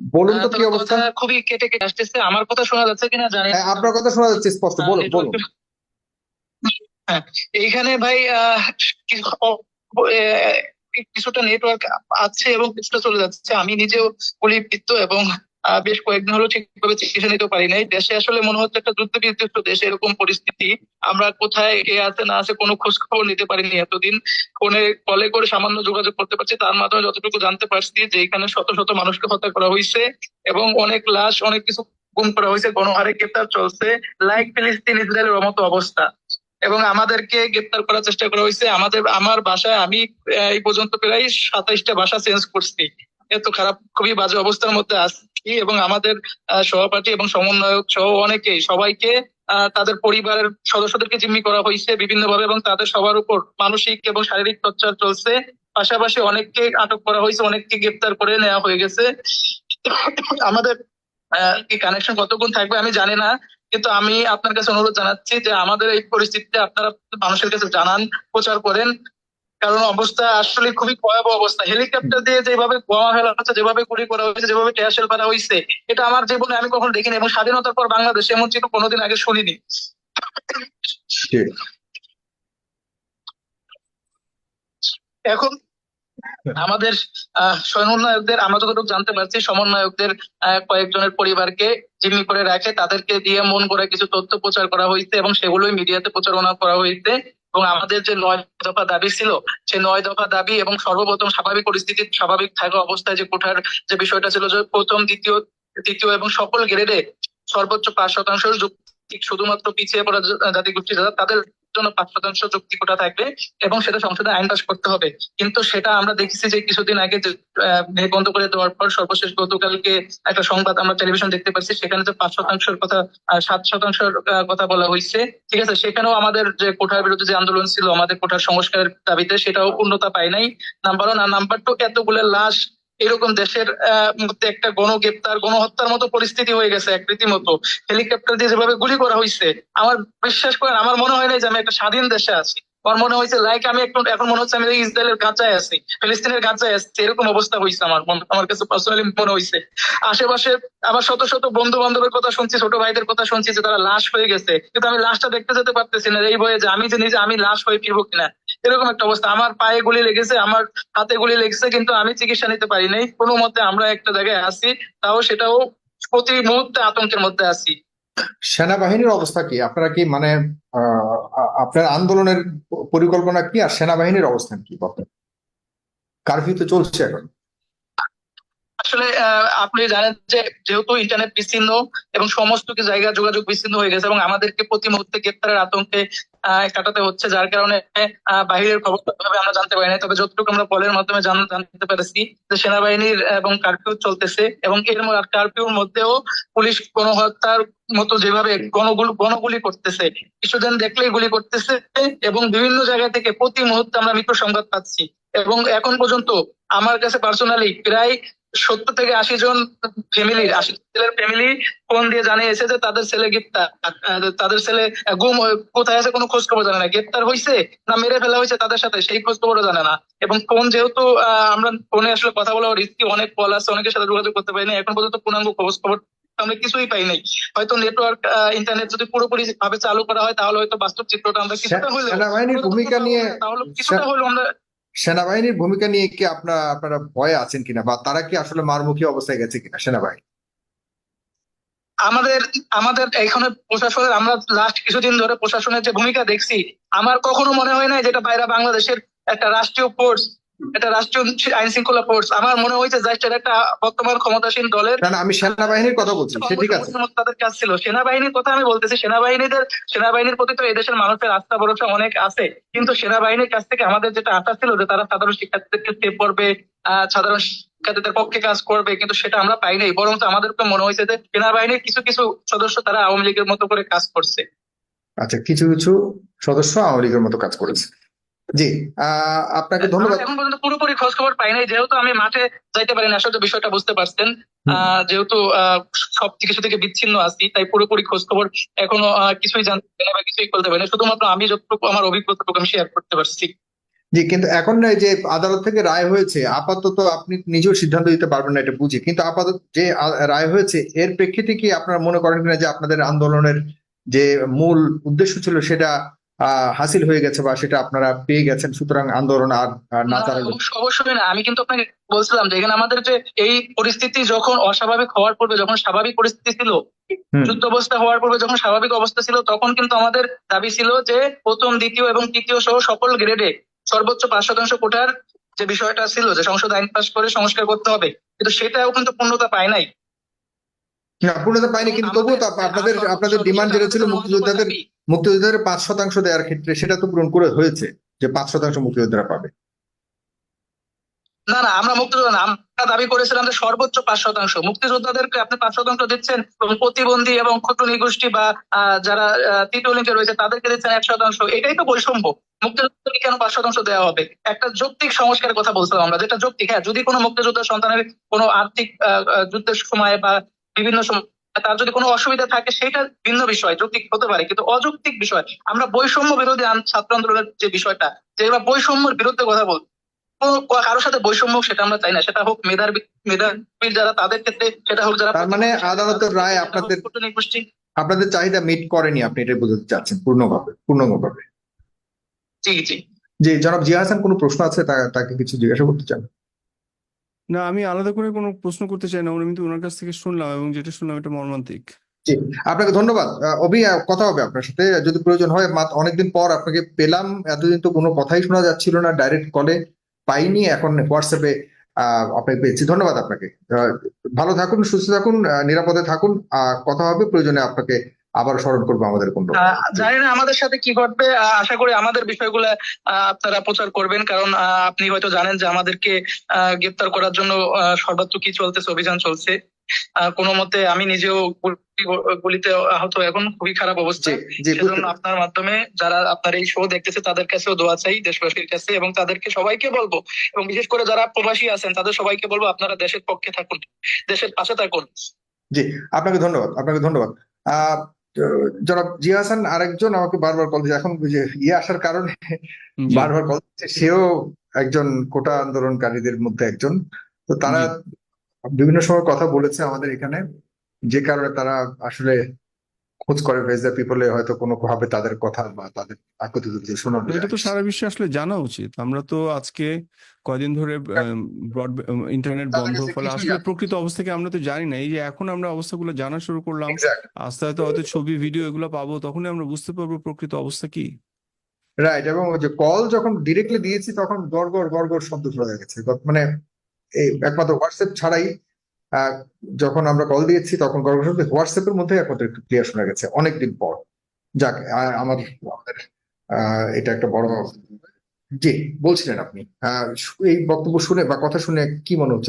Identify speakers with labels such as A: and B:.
A: বলুন তো কি অবস্থা?
B: খুবই কেটে কেটে আসতেছে। আমার কথা শোনা যাচ্ছে কিনা জানি
A: হ্যাঁ আপনার কথা শোনা যাচ্ছে স্পষ্ট বলুন বলুন।
B: হ্যাঁ এইখানে ভাই কিছুটা নেটওয়ার্ক আছে এবং কিছুটা চলে যাচ্ছে। আমি নিজেও গুলিবিদ্ধ এবং বেশ কয়েকদিন হলো ঠিকভাবে চিকিৎসা নিতে পারি নাই। দেশে আসলে মনে হচ্ছে একটা যুদ্ধ বিধ্বস্ত দেশে এরকম পরিস্থিতি। আমরা কোথায়, কে আছে, না আছে কোনো খোঁজ খবর নিতে পারিনি এতদিন। ফোনে কলে করে সামান্য যোগাযোগ করতে পারছি। তার মাধ্যমে যতটুকু জানতে পারছি যে এখানে শত শত মানুষকে হত্যা করা হয়েছে এবং অনেক লাশ, অনেক কিছু গুম করা হয়েছে। গণহারে গ্রেপ্তার চলছে। লাইক ফিলিস্তিন, ইসরায়েলের মতো অবস্থা। এবং আমাদেরকে গ্রেপ্তার করার চেষ্টা করা হয়েছে। আমাদের, আমার বাসায় আমি এই পর্যন্ত প্রায় সাতাইশটা বাসা চেঞ্জ করছি। এত খারাপ, খুবই বাজে অবস্থার মধ্যে আছি। এবং আমাদের সহপাঠী এবং সমন্বয়ক সহ অনেকে সবাইকে তাদের পরিবারের সদস্যদেরকে জিম্মি করা হয়েছে বিভিন্ন ভাবে এবং তাদের সবার উপর মানসিক এবং শারীরিক টর্চার চলছে। পাশাপাশি অনেককে আটক করা হয়েছে, অনেককে গ্রেপ্তার করে নেওয়া হয়ে গেছে। আমাদের কানেকশন কতক্ষণ থাকবে আমি জানি না, কিন্তু আমি আপনার কাছে অনুরোধ জানাচ্ছি যে আমাদের এই পরিস্থিতিতে আপনারা মানুষের কাছে জানান, প্রচার করেন। কারণ অবস্থা আসলে খুবই ভয়াবহ অবস্থা। হেলিকপ্টার দিয়ে যেভাবে বোমা ফেলা হচ্ছে যেভাবে গুলি করা হয়েছে যেভাবে টেয়ারশেল করা হয়েছে এটা আমার জীবনে আমি কখনো দেখিনি এবং স্বাধীনতার পর বাংলাদেশে এমন চিত্র কোনোদিন আগে শুনিনি। এখন আমাদের আহ সমন্বয়কদের আমরা যতটুকু জানতে পারছি সমন্বয়কদের কয়েকজনের পরিবারকে জিম্মি করে রাখে তাদেরকে দিয়ে মন করে কিছু তথ্য প্রচার করা হয়েছে এবং সেগুলোই মিডিয়াতে প্রচারণা করা হয়েছে। এবং আমাদের যে নয় দফা দাবি ছিল, সে নয় দফা দাবি এবং সর্বপ্রথম স্বাভাবিক পরিস্থিতি, স্বাভাবিক থাকা অবস্থায় যে কোঠার যে বিষয়টা ছিল যে প্রথম, দ্বিতীয়, তৃতীয় এবং সকল গ্রেডে সর্বোচ্চ পাঁচ শতাংশ যুক্তি, শুধুমাত্র পিছিয়ে পড়া জাতিগোষ্ঠী তাদের জন্য পাঁচ শতাংশ যুক্তি কোটা থাকবে এবং সেটা সংসদে আইন পাস করতে হবে। কিন্তু সেটা আমরা দেখেছি যে কিছুদিন আগে যে বন্ধ করে দেওয়ার পর সর্বশেষ গতকালকে একটা সংবাদ আমরা টেলিভিশন দেখতে পাচ্ছি, সেখানে যে পাঁচ শতাংশের কথা সাত শতাংশের কথা বলা হয়েছে। ঠিক আছে, সেখানেও আমাদের যে কোঠার বিরুদ্ধে যে আন্দোলন ছিল, আমাদের কোঠার সংস্কারের দাবিতে সেটাও পূর্ণতা পায় নাই। নাম্বার ওয়ান আর নাম্বার টু এতগুলো লাশ এরকম দেশের মধ্যে একটা গণগ্রেপ্তার, গণহত্যার মতো পরিস্থিতি হয়ে গেছে এক রীতিমতো। হেলিকপ্টার দিয়ে যেভাবে গুলি করা হয়েছে আমার বিশ্বাস করেন, আমার মনে হয় না যে আমি একটা স্বাধীন দেশে আছি। আমার মনে হয়েছে লাইক আমি এখন মনে হচ্ছে আমি ইসরায়েলের আছি, ফিলিস্তিনের আছি, এরকম অবস্থা হয়েছে আমার আমার কাছে পার্সোনালি মনে হয়েছে আশেপাশে আবার শত শত বন্ধু বান্ধবের কথা শুনছি, ছোট ভাইদের কথা শুনছি যে তারা লাশ হয়ে গেছে। কিন্তু আমি লাশটা দেখতে যেতে পারতেছি না এই ভয়ে যে আমি যে নিজে, আমি লাশ হয়ে ফিরবো কিনা। এরকম একটা অবস্থা। আমার পায়ে গুলি লেগেছে, আমার হাতে গুলি লেগেছে, কিন্তু আমি চিকিৎসা নিতে পারি নাই কোনো মতে আমরা একটা জায়গায় আছি, তাও সেটাও প্রতি মুহূর্তে আতঙ্কের মধ্যে আছি।
A: সেনাবাহিনীর অবস্থা কি? আপনারা কি মানে আপনার আন্দোলনের পরিকল্পনা কি? আর সেনাবাহিনীর অবস্থান কি বর্তমানে? কারফিউ তো চলছে এখন।
B: আসলে আপনি জানেন যে যেহেতু ইন্টারনেট বিচ্ছিন্ন এবং সমস্ত জায়গা যোগাযোগ বিচ্ছিন্ন হয়ে গেছে এবং আমাদেরকে প্রতি মুহূর্তে গ্রেপ্তারের আতঙ্কে কাটাতে হচ্ছে, যার কারণে বাহিরের খবর আমরা জানতে পারি না তবে যতটুকু আমরা কলের মাধ্যমে জানতে পেরেছি যে সেনাবাহিনীর এবং কারফিউ চলতেছে এবং এর কারফিউর মধ্যেও পুলিশ গণহত্যার মতো যেভাবে গণগুলি গণগুলি করতেছে কিছুদিন দেখলেই গুলি করতেছে এবং বিভিন্ন জায়গা থেকে প্রতি মুহূর্তে আমরা মৃত্যু সংবাদ পাচ্ছি। এবং এখন পর্যন্ত আমার কাছে পার্সোনালি প্রায় সত্তর থেকে আশি জন ফ্যামিলি আশি ছেলের ফ্যামিলি ফোন দিয়ে জানিয়েছে যে তাদের ছেলে গ্রেপ্তার। তাদের ছেলে গুম কোথায় আছে কোনো খোঁজ খবর জানে না। গ্রেপ্তার হয়েছে না মেরে ফেলা হয়েছে তাদের সাথে সেই খোঁজ খবরও জানে না। এবং ফোন যেহেতু আমরা ফোনে আসলে কথা বলা রিস্কি অনেক কল আছে অনেকের সাথে যোগাযোগ করতে পারি না এখন পর্যন্ত পূর্ণাঙ্গ খোঁজ খবর আমরা কিছুই পাই নাই। হয়তো নেটওয়ার্ক ইন্টারনেট যদি পুরোপুরি ভাবে চালু করা হয় তাহলে হয়তো বাস্তব চিত্রটা আমরা কিছুটা হলেও
A: ভূমিকা নিয়ে
B: তাহলে কিছুটা হলেও আমরা
A: সেনাবাহিনীর ভূমিকা নিয়ে কি আপনারা আপনারা ভয়ে আছেন কিনা? বা তারা কি আসলে মারমুখী অবস্থায় গেছে কিনা সেনাবাহিনী?
B: আমাদের আমাদের এখানে প্রশাসনের, আমরা লাস্ট কিছুদিন ধরে প্রশাসনের যে ভূমিকা দেখছি, আমার কখনো মনে হয় না যেটা বাইরে বাংলাদেশের একটা রাষ্ট্রীয় ফোর্স একটা রাষ্ট্রীয় আইন শৃঙ্খলা ফোর্স আমার মনে হয়েছে জাস্ট একটা বর্তমান ক্ষমতাসীন দলের
A: না আমি সেনাবাহিনীর কথা বলছি সে ঠিক আছে।
B: তাদের কাজ ছিল। সেনাবাহিনীর কথা আমি বলতেছি সেনাবাহিনীদের সেনাবাহিনীর প্রতি তো এদেশের মানুষের আস্থা ভরসা অনেক আছে। কিন্তু সেনাবাহিনীর কাছ থেকে আমাদের যেটা আশা ছিল যে তারা সাধারণ শিক্ষার্থীদেরকে সেভ করবে সাধারণ শিক্ষার্থীদের পক্ষে কাজ করবে কিন্তু সেটা আমরা পাই নাই। বরং আমাদেরকে মনে হয়েছে যে সেনাবাহিনীর কিছু কিছু সদস্য তারা আওয়ামী লীগের মতো করে কাজ করছে।
A: আচ্ছা কিছু কিছু সদস্য আওয়ামী লীগের মতো কাজ করেছে। জি আহ আপনাকে ধন্যবাদ।
B: এখন পর্যন্ত পুরোপুরি খোঁজ খবর পাই নাই যেহেতু আমি মাঠে যাইতে পারি না আসলে বিষয়টা বুঝতে পারছেন। যেহেতু সব কিছু থেকে বিচ্ছিন্ন আছি তাই পুরোপুরি খোঁজ খবর এখনও কিছুই জানতে পারি না বা কিছুই বলতে পারি না শুধুমাত্র আমি যতটুকু আমার অভিজ্ঞতাটুকু আমি শেয়ার করতে পারছি।
A: জি কিন্তু এখন যে আদালত থেকে রায় হয়েছে আপাতত আপনি নিজেও সিদ্ধান্ত দিতে পারবেন না এটা বুঝি। কিন্তু আপাতত যে রায় হয়েছে এর প্রেক্ষিতে কি আপনারা মনে করেন কিনা যে আপনাদের আন্দোলনের যে মূল উদ্দেশ্য ছিল সেটা হাসিল হয়ে গেছে বা সেটা আপনারা পেয়ে গেছেন সুতরাং আন্দোলন আর না
B: না,
A: চালালে
B: অবশ্যই না। আমি কিন্তু আপনাকে বলছিলাম যে এখানে আমাদের যে এই পরিস্থিতি যখন অস্বাভাবিক হওয়ার পূর্বে যখন স্বাভাবিক পরিস্থিতি ছিল। যুদ্ধ অবস্থা হওয়ার পূর্বে যখন স্বাভাবিক অবস্থা ছিল তখন কিন্তু আমাদের দাবি ছিল যে প্রথম দ্বিতীয় এবং তৃতীয় সহ সকল গ্রেডে সর্বোচ্চ পাঁচ শতাংশ কোটার যে বিষয়টা ছিল যে সংসদ আইন পাস করে সংস্কার করতে হবে কিন্তু সেটাও কিন্তু পূর্ণতা পায় নাই।
A: না পূর্ণতা পায়নি কিন্তু তবুও তো আপনাদের আপনাদের ডিমান্ড যেটা ছিল মুক্তিযোদ্ধাদের মুক্তিযোদ্ধাদের পাঁচ শতাংশ দেওয়ার ক্ষেত্রে সেটা তো পূরণ করে হয়েছে যে পাঁচ শতাংশ মুক্তিযোদ্ধারা পাবে।
B: না না আমরা মুক্তিযোদ্ধা না আমরা দাবি করেছিলাম যে সর্বোচ্চ পাঁচ শতাংশ। মুক্তিযোদ্ধাদেরকে আপনি পাঁচ শতাংশ দিচ্ছেন এবং প্রতিবন্ধী এবং ক্ষুদ্র নিগোষ্ঠী বা যারা তৃতীয় লিঙ্গে রয়েছে তাদেরকে দিচ্ছেন এক শতাংশ। এটাই তো বৈষম্য। মুক্তিযোদ্ধাদেরকে কেন পাঁচ শতাংশ দেওয়া হবে? একটা যৌক্তিক সংস্কারের কথা বলছিলাম আমরা যেটা যৌক্তিক হ্যাঁ যদি কোনো মুক্তিযোদ্ধার সন্তানের কোনো আর্থিক যুদ্ধের সময় বা বিভিন্ন সময় তার যদি কোনো অসুবিধা থাকে সেটা ভিন্ন বিষয় যৌক্তিক হতে পারে। কিন্তু অযৌক্তিক বিষয় আমরা বৈষম্য বিরোধী ছাত্র আন্দোলনের যে বিষয়টা যে আমরা বৈষম্যের বিরুদ্ধে কথা বল কোনো কারোর সাথে বৈষম্য সেটা আমরা চাই না। সেটা হোক মেধার মেধাবী যারা তাদের ক্ষেত্রে সেটা হোক যারা
A: মানে আদালতের রায় আপনাদের- আপনাদের চাহিদা মিট করেনি আপনি এটা বোঝাতে চাচ্ছেন পূর্ণভাবে পূর্ণভাবে।
B: জি জি।
A: যে জনাব জিয়া হাসান কোনো প্রশ্ন আছে? তাকে কিছু জিজ্ঞাসা করতে চান।
C: না, আমি আলাদা করে কোনো প্রশ্ন করতে চাই না আমি কিন্তু ওনার কাছ থেকে শুনলাম এবং যেটা শুনলাম এটা মর্মান্তিক।
A: জি, আপনাকে ধন্যবাদ। অভি কথা হবে আপনার সাথে। যদি প্রয়োজন হয় অনেকদিন পর আপনাকে পেলাম। এতদিন তো কোনো কথাই শোনা যাচ্ছিল না ডাইরেক্ট কলে পাইনি। এখন হোয়াটসঅ্যাপে আপনাকে পেয়েছি। ধন্যবাদ আপনাকে। ভালো থাকুন, সুস্থ থাকুন নিরাপদে থাকুন। কথা হবে, প্রয়োজনে আপনাকে আবার স্মরণ করব আমাদের কোনো
B: জানি না আমাদের সাথে কি ঘটবে। আশা করি আমাদের বিষয়গুলো আপনারা প্রচার করবেন কারণ আপনি হয়তো জানেন যে আমাদেরকে গ্রেপ্তার করার জন্য আহ, সর্বত্র কি চলতেছে অভিযান চলছে। কোনো মতে আমি নিজেও গুলিতে আহত এখন খুবই খারাপ অবস্থা। সেজন্য আপনার মাধ্যমে যারা আপনার এই শো দেখতেছে তাদের কাছেও দোয়া চাই দেশবাসীর কাছে এবং তাদেরকে সবাইকে বলব এবং বিশেষ করে যারা প্রবাসী আছেন তাদের সবাইকে বলব আপনারা দেশের পক্ষে থাকুন দেশের পাশে থাকুন।
A: জি আপনাকে ধন্যবাদ আপনাকে ধন্যবাদ। আহ জনাব জিয়া হাসান আরেকজন আমাকে বারবার কল দিচ্ছে এখন বুঝে যে ইয়ে আসার কারণে বারবার কল দিচ্ছে। সেও একজন কোটা আন্দোলনকারীদের মধ্যে একজন। তো তারা বিভিন্ন সময় কথা বলেছে আমাদের এখানে। যে কারণে তারা আসলে খোঁজ করে ফেস পিপলে হয়তো কোনো ভাবে তাদের কথা বা তাদের একত্রিত যে শোনানো
C: এটা তো সারা বিশ্বে আসলে জানা উচিত। আমরা তো আজকে কয়দিন ধরে ব্রড ইন্টারনেট বন্ধ ফলে আসলে প্রকৃত অবস্থা কি আমরা তো জানি না। এই যে এখন আমরা অবস্থাগুলো জানা শুরু করলাম. আস্তে আস্তে হয়তো ছবি ভিডিও এগুলো পাবো তখনই আমরা বুঝতে পারব প্রকৃত অবস্থা কি।
A: রাইট এবং যে কল যখন ডিরেক্টলি দিয়েছি তখন গড় গড় গড় গড় শব্দ শোনা গেছে। মানে এই একমাত্র হোয়াটসঅ্যাপ ছাড়াই যখন আমরা কল দিয়েছি, তখন কর্মসূচি হোয়াটসঅ্যাপের মধ্যে একমাত্র একটু ক্লিয়ার শোনা গেছে। অনেকদিন পর। যাক আমার, আমাদের এটা একটা বড় জি, বলছিলেন আপনি। এই বক্তব্য শুনে বা কথা শুনে কি মনে হচ্ছে?